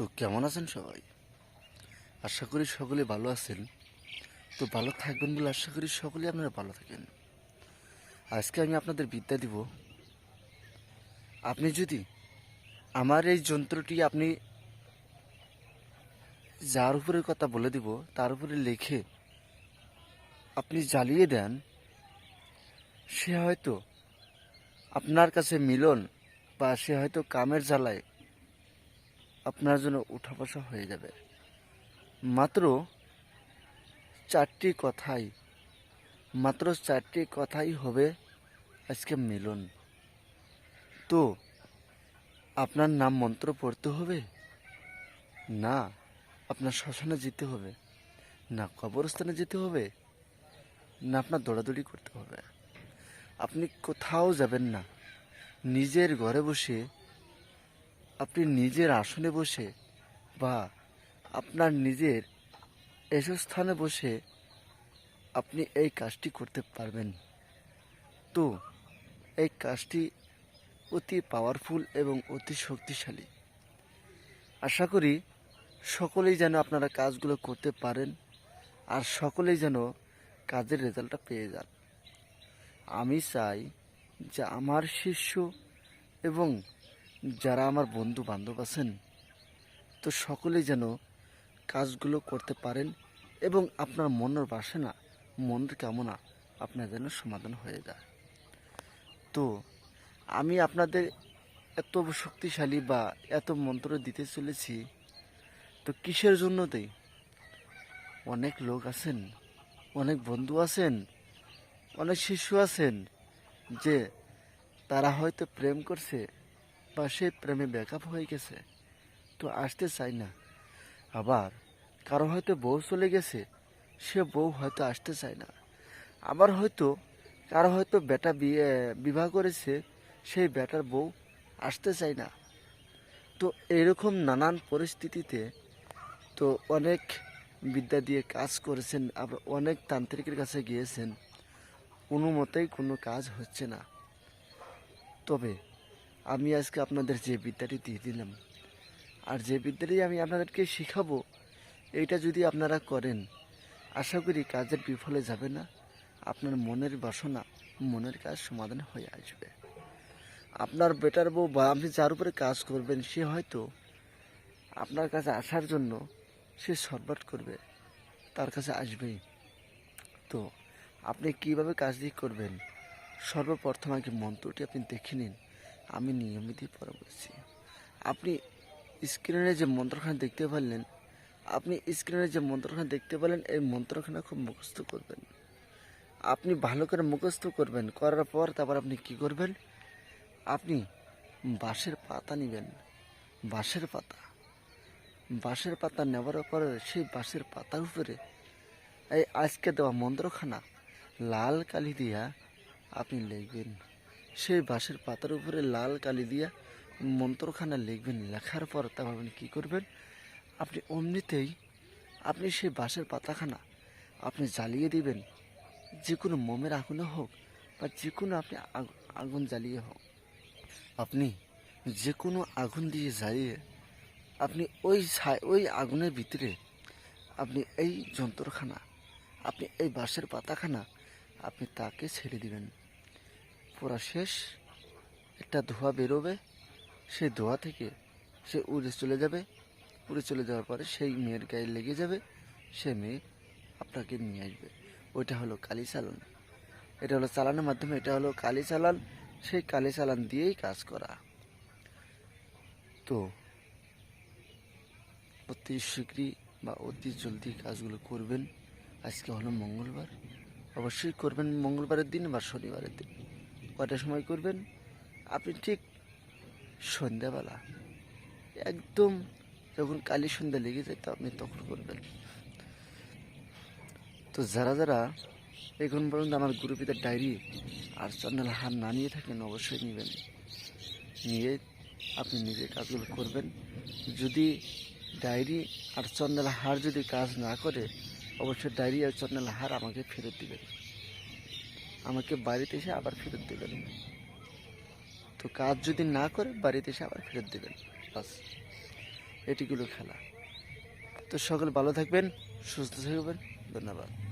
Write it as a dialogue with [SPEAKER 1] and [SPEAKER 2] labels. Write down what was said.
[SPEAKER 1] তো কেমন আছেন সবাই? আশা করি সকলে ভালো আছেন। তো ভালো থাকবেন বলে আশা করি সকলে আপনারা ভালো থাকেন। আজকে আমি আপনাদের বিদ্যা দিব। আপনি যদি আমার এই যন্ত্রটি আপনি যার উপরে কথা বলে দিব, তার উপরে লিখে আপনি জ্বালিয়ে দেন, সে হয়তো আপনার কাছে মিলন বা সে হয়তো কামের জ্বালায় আপনার জন্য উঠা বসা হয়ে যাবে। মাত্র চারটি কথাই, মাত্র চারটি কথাই হবে আজকে মিলন। তো, আপনার নাম মন্ত্র পড়তে হবে? না, আপনার শ্মশানে যেতে হবে। না, কবরস্থানে যেতে হবে। না, আপনার দৌড়াদৌড়ি করতে হবে। আপনি কোথাও যাবেন না। নিজের ঘরে বসে আপনি নিজের আসনে বসে বা আপনার নিজের এসব স্থানে বসে আপনি এই কাজটি করতে পারবেন। তো, এই কাজটি অতি পাওয়ারফুল এবং অতি শক্তিশালী। আশা করি সকলেই যেন আপনারা কাজগুলো করতে পারেন আর সকলেই যেন কাজের রেজাল্টটা পেয়ে যান। আমি চাই যে আমার শিষ্য এবং যারা আমার বন্ধু বান্ধব আছেন, তো সকলেই যেন কাজগুলো করতে পারেন এবং আপনার মনের বাসনা মনের কামনা আপনার যেন সমাধান হয়ে যায়। তো আমি আপনাদের এত শক্তিশালী বা এত মন্ত্র দিতে চলেছি, তো কিসের জন্য দেই অনেক লোক আছেন, অনেক বন্ধু আছেন, অনেক শিশু আছেন যে তারা হয়তো প্রেম করছে বা সে প্রেমে ব্যাকআপ হয়ে গেছে। তো আসতে চায় না। আবার কারও হয়তো বউ চলে গেছে, সে বউ হয়তো আসতে চায় না। আবার হয়তো কারও হয়তো বেটা বিয়ে, বিবাহ করেছে, সেই বেটার বউ আসতে চায় না। তো এরকম নানান পরিস্থিতিতে তো অনেক বিদ্যা দিয়ে কাজ করেছেন, আবার অনেক তান্ত্রিকের কাছে গিয়েছেন। কোনো মতেই কোনো কাজ হচ্ছে না। তবে আমি আজকে আপনাদের যে বিদ্যাটি দিয়ে দিলাম, আর যে বিদ্যাটি আমি আপনাদেরকে শিখাবো, এইটা যদি আপনারা করেন, আশা করি কাজের বিফলে যাবে না, আপনার মনের বাসনা, মনের কাজ সমাধান হয়ে আসবে। আপনার বেটার বউ বা আপনি যার উপরে কাজ করবেন, সে হয়তো আপনার কাছে আসার জন্য সে সরবাট করবে, তার কাছে আসবেই। তো আপনি কীভাবে কাজটি করবেন, সর্বপ্রথম আগে মন্ত্রটি আপনি দেখে নিন। আমি নিয়মিতই পরে বলছি আপনি স্ক্রিনে যে মন্ত্রখানা দেখতে পারলেন, আপনি স্ক্রিনে যে মন্ত্রখানা দেখতে পেলেন এই মন্ত্রখানা খুব মুখস্থ করবেন। আপনি ভালো করে মুখস্থ করবেন, করার পর তারপর আপনি কি করবেন? আপনি বাঁশের পাতা নেবেন, বাঁশের পাতা। বাঁশের পাতা নেওয়ার পরে সেই বাঁশের পাতার উপরে এই আজকে দেওয়া মন্ত্রখানা লাল কালি দিয়া আপনি লিখবেন। সেই বাঁশের পাতার উপরে লাল কালি দিয়া মন্ত্রখানা লিখবেন, লেখার পর তা আপনি কী করবেন? আপনি অমনিতেই, আপনি সেই বাঁশের পাতাখানা আপনি জ্বালিয়ে দিবেন, যে কোনো মোমের আগুনে হোক বা যে কোনো আপনি আগ- আগুন জ্বালিয়ে হোক। আপনি যে কোনো আগুন দিয়ে জ্বালিয়ে আপনি ওই ওই আগুনের ভিতরে আপনি এই যন্ত্রখানা, আপনি এই বাঁশের পাতাখানা আপনি তাকে ছেড়ে দিবেন। পুরা শেষ, একটা ধোঁয়া বেরোবে, সেই ধোঁয়া থেকে সে উড়ে চলে যাবে। উড়ে চলে যাওয়ার পরে সেই মেয়ের গায়ে লেগে যাবে, সে মেয়ে আপনাকে নিয়ে আসবে। ওইটা হলো কালি চালান এটা হলো চালানের মাধ্যমে, এটা হলো কালি চালান সেই কালি চালান দিয়েই কাজ করা। তো অতি শীঘ্রই বা অতি জলদি কাজগুলো করবেন। আজকে হলো মঙ্গলবার। অবশ্যই করবেন মঙ্গলবারের দিন বা শনিবারের দিন। কয়টার সময় করবেন? আপনি ঠিক সন্ধ্যাবেলা, একদম যখন কালী সন্ধ্যা লেগে যায় তো আপনি তখন করবেন। তো যারা যারা এখন পর্যন্ত আমার গুরুপিতার ডায়েরি আর চন্দ্রাল হার না নিয়ে থাকেন, অবশ্যই নেবেন। নিয়ে আপনি নিজে কাজগুলো করবেন। যদি ডায়েরি আর চন্দ্রাল হার যদি কাজ না করে, অবশ্যই ডায়েরি আর চন্দ্রাল হার আমাকে ফেরত দিবেন। আমাকে বাড়িতে এসে আবার ফেরত দেবেন। তো কাজ যদি না করে, বাড়িতে এসে আবার ফেরত দেবেন। বাস, এটিগুলো খেলা। তো সকলে ভালো থাকবেন, সুস্থ থাকবেন। ধন্যবাদ।